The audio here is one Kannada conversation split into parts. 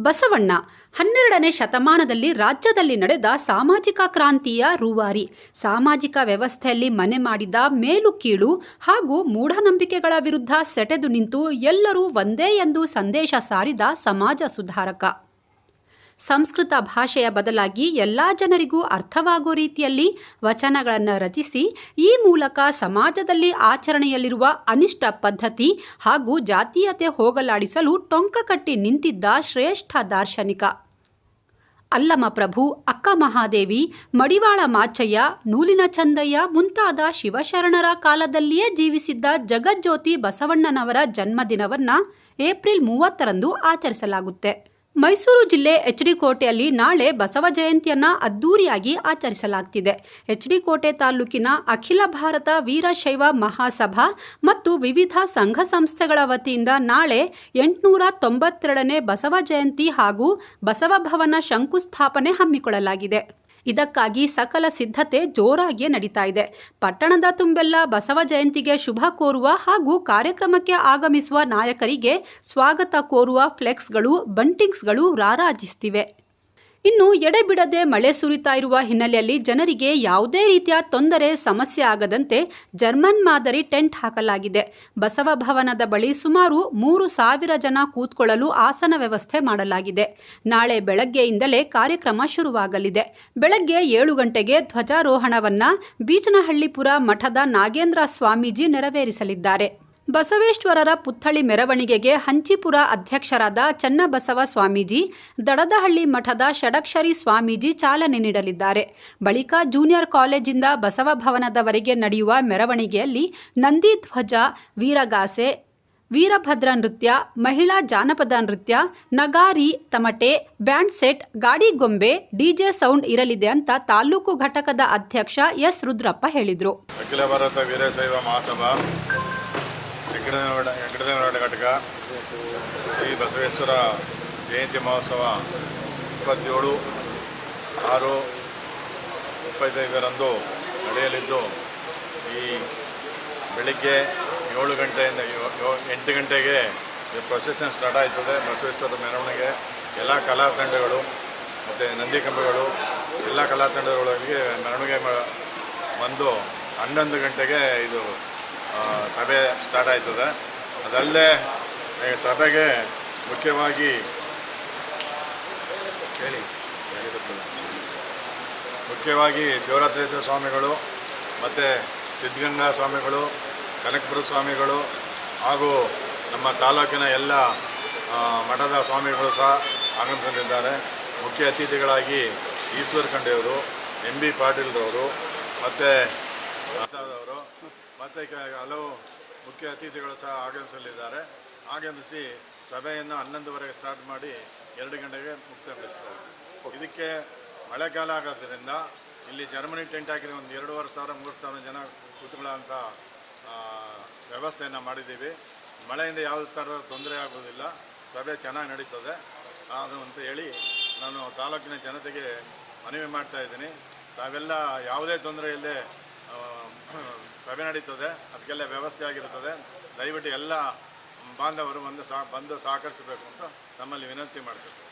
ಬಸವಣ್ಣ, ಹನ್ನೆರಡನೇ ಶತಮಾನದಲ್ಲಿ ರಾಜ್ಯದಲ್ಲಿ ನಡೆದ ಸಾಮಾಜಿಕ ಕ್ರಾಂತಿಯ ರೂವಾರಿ. ಸಾಮಾಜಿಕ ವ್ಯವಸ್ಥೆಯಲ್ಲಿ ಮನೆ ಮಾಡಿದ ಮೇಲು ಕೀಳು ಹಾಗೂ ಮೂಢನಂಬಿಕೆಗಳ ವಿರುದ್ಧ ಸೆಟೆದು ನಿಂತು ಎಲ್ಲರೂ ಒಂದೇ ಎಂದು ಸಂದೇಶ ಸಾರಿದ ಸಮಾಜ ಸುಧಾರಕ. ಸಂಸ್ಕೃತ ಭಾಷೆಯ ಬದಲಾಗಿ ಎಲ್ಲ ಜನರಿಗೂ ಅರ್ಥವಾಗುವ ರೀತಿಯಲ್ಲಿ ವಚನಗಳನ್ನು ರಚಿಸಿ, ಈ ಮೂಲಕ ಸಮಾಜದಲ್ಲಿ ಆಚರಣೆಯಲ್ಲಿರುವ ಅನಿಷ್ಟ ಪದ್ಧತಿ ಹಾಗೂ ಜಾತೀಯತೆ ಹೋಗಲಾಡಿಸಲು ಟೊಂಕ ಕಟ್ಟಿ ನಿಂತಿದ್ದ ಶ್ರೇಷ್ಠ ದಾರ್ಶನಿಕ. ಅಲ್ಲಮ ಪ್ರಭು, ಅಕ್ಕ ಮಹಾದೇವಿ, ಮಡಿವಾಳ ಮಾಚಯ್ಯ, ನೂಲಿನ ಚಂದಯ್ಯ ಮುಂತಾದ ಶಿವಶರಣರ ಕಾಲದಲ್ಲಿಯೇ ಜೀವಿಸಿದ್ದ ಜಗಜ್ಯೋತಿ ಬಸವಣ್ಣನವರ ಜನ್ಮದಿನವನ್ನು ಏಪ್ರಿಲ್ ಮೂವತ್ತರಂದು ಆಚರಿಸಲಾಗುತ್ತೆ. ಮೈಸೂರು ಜಿಲ್ಲೆ ಎಚ್ ಡಿ ಕೋಟೆಯಲ್ಲಿ ನಾಳೆ ಬಸವ ಜಯಂತಿಯನ್ನ ಅದ್ದೂರಿಯಾಗಿ ಆಚರಿಸಲಾಗ್ತಿದೆ. ಎಚ್ ಡಿ ಕೋಟೆ ತಾಲೂಕಿನ ಅಖಿಲ ಭಾರತ ವೀರಶೈವ ಮಹಾಸಭಾ ಮತ್ತು ವಿವಿಧ ಸಂಘ ಸಂಸ್ಥೆಗಳ ವತಿಯಿಂದ ನಾಳೆ ಎಂಟುನೂರ ತೊಂಬತ್ತೆರಡನೇ ಬಸವ ಜಯಂತಿ ಹಾಗೂ ಬಸವ ಭವನ ಶಂಕುಸ್ಥಾಪನೆ ಹಮ್ಮಿಕೊಳ್ಳಲಾಗಿದೆ. ಇದಕ್ಕಾಗಿ ಸಕಲ ಸಿದ್ಧತೆ ಜೋರಾಗಿಯೇ ನಡೀತಾ ಇದೆ. ಪಟ್ಟಣದ ತುಂಬೆಲ್ಲ ಬಸವ ಜಯಂತಿಗೆ ಶುಭ ಕೋರುವ ಹಾಗೂ ಕಾರ್ಯಕ್ರಮಕ್ಕೆ ಆಗಮಿಸುವ ನಾಯಕರಿಗೆ ಸ್ವಾಗತ ಕೋರುವ ಫ್ಲೆಕ್ಸ್ಗಳು, ಬಂಟಿಂಗ್ಸ್ಗಳು ರಾರಾಜಿಸ್ತಿವೆ ಇನ್ನು ಎಡೆಬಿಡದೆ ಮಳೆ ಸುರಿತಾ ಇರುವ ಹಿನ್ನೆಲೆಯಲ್ಲಿ ಜನರಿಗೆ ಯಾವುದೇ ರೀತಿಯ ತೊಂದರೆ, ಸಮಸ್ಯೆ ಆಗದಂತೆ ಜರ್ಮನ್ ಮಾದರಿ ಟೆಂಟ್ ಹಾಕಲಾಗಿದೆ. ಬಸವ ಭವನದ ಬಳಿ ಸುಮಾರು ಮೂರು ಸಾವಿರ ಜನ ಕೂತ್ಕೊಳ್ಳಲು ಆಸನ ವ್ಯವಸ್ಥೆ ಮಾಡಲಾಗಿದೆ. ನಾಳೆ ಬೆಳಗ್ಗೆಯಿಂದಲೇ ಕಾರ್ಯಕ್ರಮ ಶುರುವಾಗಲಿದೆ. ಬೆಳಗ್ಗೆ ಏಳು ಗಂಟೆಗೆ ಧ್ವಜಾರೋಹಣವನ್ನ ಬೀಚನಹಳ್ಳಿಪುರ ಮಠದ ನಾಗೇಂದ್ರ ಸ್ವಾಮೀಜಿ ನೆರವೇರಿಸಲಿದ್ದಾರೆ. ಬಸವೇಶ್ವರರ ಪುತ್ಥಳಿ ಮೆರವಣಿಗೆಗೆ ಹಂಚಿಪುರ ಅಧ್ಯಕ್ಷರಾದ ಚನ್ನಬಸವ ಸ್ವಾಮೀಜಿ, ದಡದಹಳ್ಳಿ ಮಠದ ಷಡಕ್ಷರಿ ಸ್ವಾಮೀಜಿ ಚಾಲನೆ ನೀಡಲಿದ್ದಾರೆ. ಬಳಿಕ ಜೂನಿಯರ್ ಕಾಲೇಜಿಂದ ಬಸವ ಭವನದವರೆಗೆ ನಡೆಯುವ ಮೆರವಣಿಗೆಯಲ್ಲಿ ನಂದಿ ಧ್ವಜ, ವೀರಗಾಸೆ, ವೀರಭದ್ರ ನೃತ್ಯ, ಮಹಿಳಾ ಜಾನಪದ ನೃತ್ಯ, ನಗಾರಿ, ತಮಟೆ, ಬ್ಯಾಂಡ್ ಸೆಟ್, ಗಾಡಿ ಗೊಂಬೆ ಡಿಜೆ ಸೌಂಡ್ ಇರಲಿದೆ ಅಂತ ತಾಲೂಕು ಘಟಕದ ಅಧ್ಯಕ್ಷ ಎಸ್ ರುದ್ರಪ್ಪ ಹೇಳಿದರು. ವೆಂಕಟದೇವರ ವೆಂಕಟದೇವರ ಘಟಕ. ಶ್ರೀ ಬಸವೇಶ್ವರ ಜಯಂತಿ ಮಹೋತ್ಸವ ಇಪ್ಪತ್ತೇಳು, ಆರು, ಇಪ್ಪತ್ತೈದರಂದು ನಡೆಯಲಿದ್ದು, ಈ ಬೆಳಿಗ್ಗೆ ಏಳು ಗಂಟೆಯಿಂದ ಎಂಟು ಗಂಟೆಗೆ ಈ ಪ್ರೊಸೆಷನ್ ಸ್ಟಾರ್ಟ್ ಆಯ್ತದೆ. ಬಸವೇಶ್ವರ ಮೆರವಣಿಗೆ, ಎಲ್ಲ ಕಲಾ ತಂಡಗಳು ಮತ್ತು ನಂದಿ ಕಂಬಗಳು ಎಲ್ಲ ಕಲಾ ತಂಡಗಳಿಗೆ ಮೆರವಣಿಗೆ ಬಂದು ಹನ್ನೊಂದು ಗಂಟೆಗೆ ಇದು ಸಭೆ ಸ್ಟಾರ್ಟ್ ಆಯ್ತದೆ. ಅದಲ್ಲೇ ಸಭೆಗೆ ಮುಖ್ಯವಾಗಿ ಹೇಳಿ. ಮುಖ್ಯವಾಗಿ ಶಿವರಾತ್ರೇಶ್ವರ ಸ್ವಾಮಿಗಳು, ಮತ್ತು ಸಿದ್ಧಗಂಗಾ ಸ್ವಾಮಿಗಳು, ಕನಕಪುರ ಸ್ವಾಮಿಗಳು, ಹಾಗೂ ನಮ್ಮ ತಾಲೂಕಿನ ಎಲ್ಲ ಮಠದ ಸ್ವಾಮಿಗಳು ಸಹ ಆಗಮಿಸಲಿದ್ದಾರೆ. ಮುಖ್ಯ ಅತಿಥಿಗಳಾಗಿ ಈಶ್ವರ್ ಖಂಡೆಯವರು ಎಂ ಬಿ ಪಾಟೀಲ್ರವರು, ಮತ್ತು ಅವರು. ಮತ್ತು ಹಲವು ಮುಖ್ಯ ಅತಿಥಿಗಳು ಸಹ ಆಗಮಿಸಲಿದ್ದಾರೆ. ಆಗಮಿಸಿ ಸಭೆಯನ್ನು ಹನ್ನೊಂದುವರೆಗೆ ಸ್ಟಾರ್ಟ್ ಮಾಡಿ ಎರಡು ಗಂಟೆಗೆ ಮುಕ್ತಗೊಳಿಸ್ತಾರೆ. ಇದಕ್ಕೆ ಮಳೆಗಾಲ ಆಗೋದ್ರಿಂದ ಇಲ್ಲಿ ಜರ್ಮನಿ ಟೆಂಟ್ ಹಾಕಿದ್ರೆ ಒಂದು ಎರಡೂವರೆ ಸಾವಿರ, ಮೂರು ಸಾವಿರ ಜನ ಕೂತ್ಕೊಳ್ಳೋಂಥ ವ್ಯವಸ್ಥೆಯನ್ನು ಮಾಡಿದ್ದೀವಿ. ಮಳೆಯಿಂದ ಯಾವುದೇ ಥರದ ತೊಂದರೆ ಆಗೋದಿಲ್ಲ. ಸಭೆ ಚೆನ್ನಾಗಿ ನಡೀತದೆ. ಅದು ಅಂತ ಹೇಳಿ ನಾನು ತಾಲೂಕಿನ ಜನತೆಗೆ ಮನವಿ ಮಾಡ್ತಾ ಇದ್ದೀನಿ. ತಾವೆಲ್ಲ ಯಾವುದೇ ತೊಂದರೆ ಇಲ್ಲದೆ ಸಭೆ ನಡೀತದೆ, ಅದಕ್ಕೆಲ್ಲ ವ್ಯವಸ್ಥೆ ಆಗಿರುತ್ತದೆ ದಯವಿಟ್ಟು ಎಲ್ಲ ಬಾಂಧವರು ಬಂದು ಸಹ ಬಂದು ಸಹಕರಿಸಬೇಕು ಅಂತ ನಮ್ಮಲ್ಲಿ ವಿನಂತಿ ಮಾಡ್ತೇವೆ.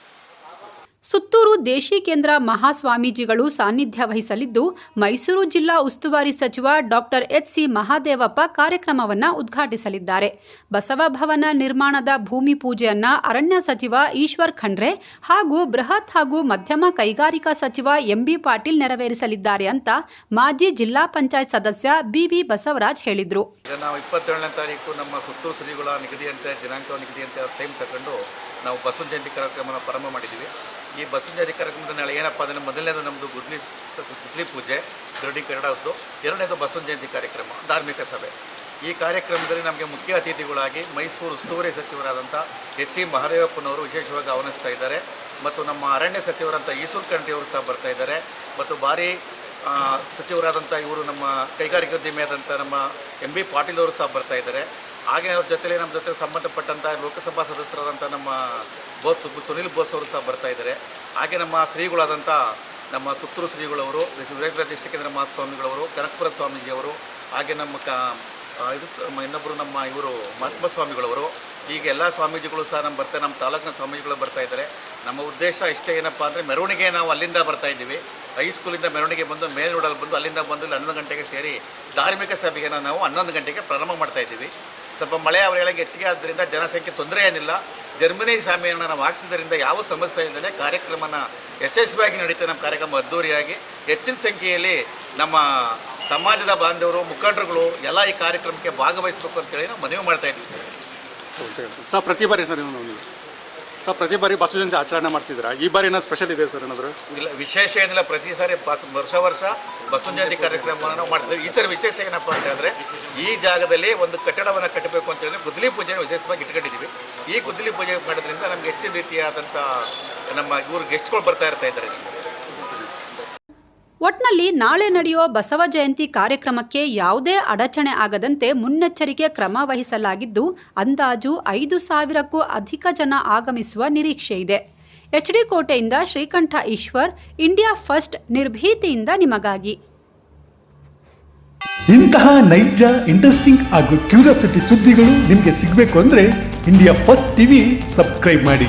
ಸುತ್ತೂರು ದೇಶಿ ಕೇಂದ್ರ ಮಹಾಸ್ವಾಮೀಜಿಗಳು ಸಾನ್ನಿಧ್ಯ ವಹಿಸಲಿದ್ದು, ಮೈಸೂರು ಜಿಲ್ಲಾ ಉಸ್ತುವಾರಿ ಸಚಿವ ಡಾಕ್ಟರ್ ಎಚ್ ಸಿ ಮಹಾದೇವಪ್ಪ ಕಾರ್ಯಕ್ರಮವನ್ನು ಉದ್ಘಾಟಿಸಲಿದ್ದಾರೆ. ಬಸವ ಭವನ ನಿರ್ಮಾಣದ ಭೂಮಿ ಪೂಜೆಯನ್ನ ಅರಣ್ಯ ಸಚಿವ ಈಶ್ವರ್ ಖಂಡ್ರೆ ಹಾಗೂ ಬೃಹತ್ ಹಾಗೂ ಮಧ್ಯಮ ಕೈಗಾರಿಕಾ ಸಚಿವ ಎಂಬಿ ಪಾಟೀಲ್ ನೆರವೇರಿಸಲಿದ್ದಾರೆ ಅಂತ ಮಾಜಿ ಜಿಲ್ಲಾ ಪಂಚಾಯತ್ ಸದಸ್ಯ ಬಿವಿ ಬಸವರಾಜ್ ಹೇಳಿದರು. ನಾವು ಮಾಡಿದ್ದೀವಿ ಈ ಬಸವ ಜಯಂತಿ ಕಾರ್ಯಕ್ರಮದ ನಾಳೆ ಏನಪ್ಪ ಅಂದರೆ ಮೊದಲನೇದು ನಮ್ಮದು ಗುದ್ಲಿ ಗುದ್ಲಿ ಪೂಜೆ ಗ್ರೌಂಡಿಂಗ್ ಎರಡವದ್ದು ಎರಡನೇದು ಬಸವ ಜಯಂತಿ ಕಾರ್ಯಕ್ರಮ, ಧಾರ್ಮಿಕ ಸಭೆ. ಈ ಕಾರ್ಯಕ್ರಮದಲ್ಲಿ ನಮಗೆ ಮುಖ್ಯ ಅತಿಥಿಗಳಾಗಿ ಮೈಸೂರು ಉಸ್ತುವಾರಿ ಸಚಿವರಾದಂಥ ಎಸ್ ಸಿ ಮಹದೇವಪ್ಪನವರು ವಿಶೇಷವಾಗಿ ಆಹ್ವಾನಿಸ್ತಾ ಇದ್ದಾರೆ. ಮತ್ತು ನಮ್ಮ ಅರಣ್ಯ ಸಚಿವರಂಥ ಈಶ್ವರ್ ಕಂಠಿಯವರು ಸಹ ಬರ್ತಾ ಇದ್ದಾರೆ. ಮತ್ತು ಭಾರಿ ಸಚಿವರಾದಂಥ ಇವರು ನಮ್ಮ ಕೈಗಾರಿಕೋದ್ಯಮಿಯಾದಂಥ ನಮ್ಮ ಎಂ ಬಿ ಪಾಟೀಲ್ ಅವರು ಸಹ ಬರ್ತಾ ಇದ್ದಾರೆ. ಹಾಗೆ ಅವ್ರ ಜೊತೆಲಿ ನಮ್ಮ ಜೊತೆ ಸಂಬಂಧಪಟ್ಟಂಥ ಲೋಕಸಭಾ ಸದಸ್ಯರಾದಂಥ ನಮ್ಮ ಬೋಸ್ ಸುನಿಲ್ ಬೋಸ್ ಅವರು ಸಹ ಬರ್ತಾ ಇದ್ದಾರೆ. ಹಾಗೆ ನಮ್ಮ ಶ್ರೀಗಳಾದಂಥ ನಮ್ಮ ಸುತ್ತೂರು ಶ್ರೀಗಳವರು ವಿರೇಂದ್ರ ದೇಶಿಕೇಂದ್ರ ಮಹಾಸ್ವಾಮಿಗಳವರು ಕನಕಪುರ ಸ್ವಾಮೀಜಿಯವರು, ಹಾಗೆ ನಮ್ಮ ಕ ಇದು ಇನ್ನೊಬ್ಬರು ನಮ್ಮ ಇವರು ಮಹಾತ್ಮ ಸ್ವಾಮಿಗಳವರು. ಈಗ ಎಲ್ಲ ಸ್ವಾಮೀಜಿಗಳು ಸಹ ನಮ್ಮ ಬರ್ತಾರೆ ನಮ್ಮ ತಾಲೂಕಿನ ಸ್ವಾಮೀಜಿಗಳು ಬರ್ತಾ ಇದ್ದಾರೆ. ನಮ್ಮ ಉದ್ದೇಶ ಇಷ್ಟೇ ಏನಪ್ಪ ಅಂದರೆ ಮೆರವಣಿಗೆ ನಾವು ಅಲ್ಲಿಂದ ಬರ್ತಾ ಇದ್ದೀವಿ. ಹೈಸ್ಕೂಲಿಂದ ಮೆರವಣಿಗೆ ಬಂದು ಮೇಲ್ನೋಡಲ್ಲಿ ಬಂದು ಅಲ್ಲಿಂದ ಬಂದು ಇಲ್ಲಿ ಹನ್ನೊಂದು ಗಂಟೆಗೆ ಸೇರಿ ಧಾರ್ಮಿಕ ಸಭೆಯನ್ನು ನಾವು ಹನ್ನೊಂದು ಗಂಟೆಗೆ ಪ್ರಾರಂಭ ಮಾಡ್ತಾ ಇದ್ದೀವಿ. ಸ್ವಲ್ಪ ಮಳೆ ಅವರ ವೇಳೆಗೆ ಹೆಚ್ಚಿಗೆ ಆದ್ದರಿಂದ ಜನಸಂಖ್ಯೆ ತೊಂದರೆ ಏನಿಲ್ಲ. ಜರ್ಮನಿ ಶಾಮಿಯನ್ನು ನಾವು ಹಾಕ್ಸಿದ್ರಿಂದ ಯಾವ ಸಮಸ್ಯೆ ಇಲ್ಲದೆ ಕಾರ್ಯಕ್ರಮನ ಯಶಸ್ವಿಯಾಗಿ ನಡೀತಾ ನಮ್ಮ ಕಾರ್ಯಕ್ರಮ ಅದ್ದೂರಿಯಾಗಿ. ಹೆಚ್ಚಿನ ಸಂಖ್ಯೆಯಲ್ಲಿ ನಮ್ಮ ಸಮಾಜದ ಬಾಂಧವರು, ಮುಖಂಡರುಗಳು ಎಲ್ಲ ಈ ಕಾರ್ಯಕ್ರಮಕ್ಕೆ ಭಾಗವಹಿಸಬೇಕು ಅಂತೇಳಿ ನಾವು ಮನವಿ ಮಾಡ್ತಾ ಇದ್ದೀವಿ, ಸರ್. ಪ್ರತಿ ಬಾರಿ ಸರ್ ಸರ್ ಪ್ರತಿ ಬಾರಿ ಬಸವ ಜಯಂತಿ ಆಚರಣೆ ಮಾಡ್ತಿದ್ದೀರಾ? ಈ ಬಾರಿ ಏನೋ ಸ್ಪೆಷಲ್ ಇದೆ ಸರ್ ಏನಾದರೂ? ಇಲ್ಲ, ವಿಶೇಷ ಏನಿಲ್ಲ. ಪ್ರತಿ ಸಾರಿ ಬಸ್, ವರ್ಷ ವರ್ಷ ಬಸವ ಜಯಂತಿ ಕಾರ್ಯಕ್ರಮವನ್ನು ಮಾಡ್ತೀವಿ. ಈ ಥರ ವಿಶೇಷ ಏನಪ್ಪ ಅಂತ ಹೇಳಿದ್ರೆ, ಈ ಜಾಗದಲ್ಲಿ ಒಂದು ಕಟ್ಟಡವನ್ನು ಕಟ್ಟಬೇಕು ಅಂತ ಹೇಳಿದ್ರೆ ಗುದ್ದಲಿ ಪೂಜೆಯನ್ನು ವಿಶೇಷವಾಗಿ ಇಟ್ಕೊಂಡಿದ್ದೀವಿ. ಈ ಗುದ್ದಲಿ ಪೂಜೆ ಮಾಡೋದ್ರಿಂದ ನಮ್ಗೆ ಹೆಚ್ಚಿನ ರೀತಿಯಾದಂಥ ನಮ್ಮ ಇವರು ಗೆಸ್ಟ್ಗಳು ಬರ್ತಾ ಇರ್ತಾ ಇದ್ದಾರೆ. ಒಟ್ನಲ್ಲಿ ನಾಳೆ ನಡೆಯುವ ಬಸವ ಜಯಂತಿ ಕಾರ್ಯಕ್ರಮಕ್ಕೆ ಯಾವುದೇ ಅಡಚಣೆ ಆಗದಂತೆ ಮುನ್ನೆಚ್ಚರಿಕೆ ಕ್ರಮ ವಹಿಸಲಾಗಿದ್ದು, ಅಂದಾಜು ಐದು ಸಾವಿರಕ್ಕೂ ಅಧಿಕ ಜನ ಆಗಮಿಸುವ ನಿರೀಕ್ಷೆ ಇದೆ. ಎಚ್ ಡಿ ಕೋಟೆಯಿಂದ ಶ್ರೀಕಂಠ ಈಶ್ವರ್, ಇಂಡಿಯಾ ಫಸ್ಟ್ ನಿರ್ಭೀತಿಯಿಂದ ನಿಮಗಾಗಿ. ಇಂತಹ ನೈಜ, ಇಂಟ್ರೆಸ್ಟಿಂಗ್ ಹಾಗೂ ಕ್ಯೂರಿಯಾಸಿಟಿ ಸುದ್ದಿಗಳು ನಿಮಗೆ ಸಿಗಬೇಕು ಅಂದರೆ ಇಂಡಿಯಾ ಫಸ್ಟ್ ಟಿವಿ ಸಬ್ಸ್ಕ್ರೈಬ್ ಮಾಡಿ.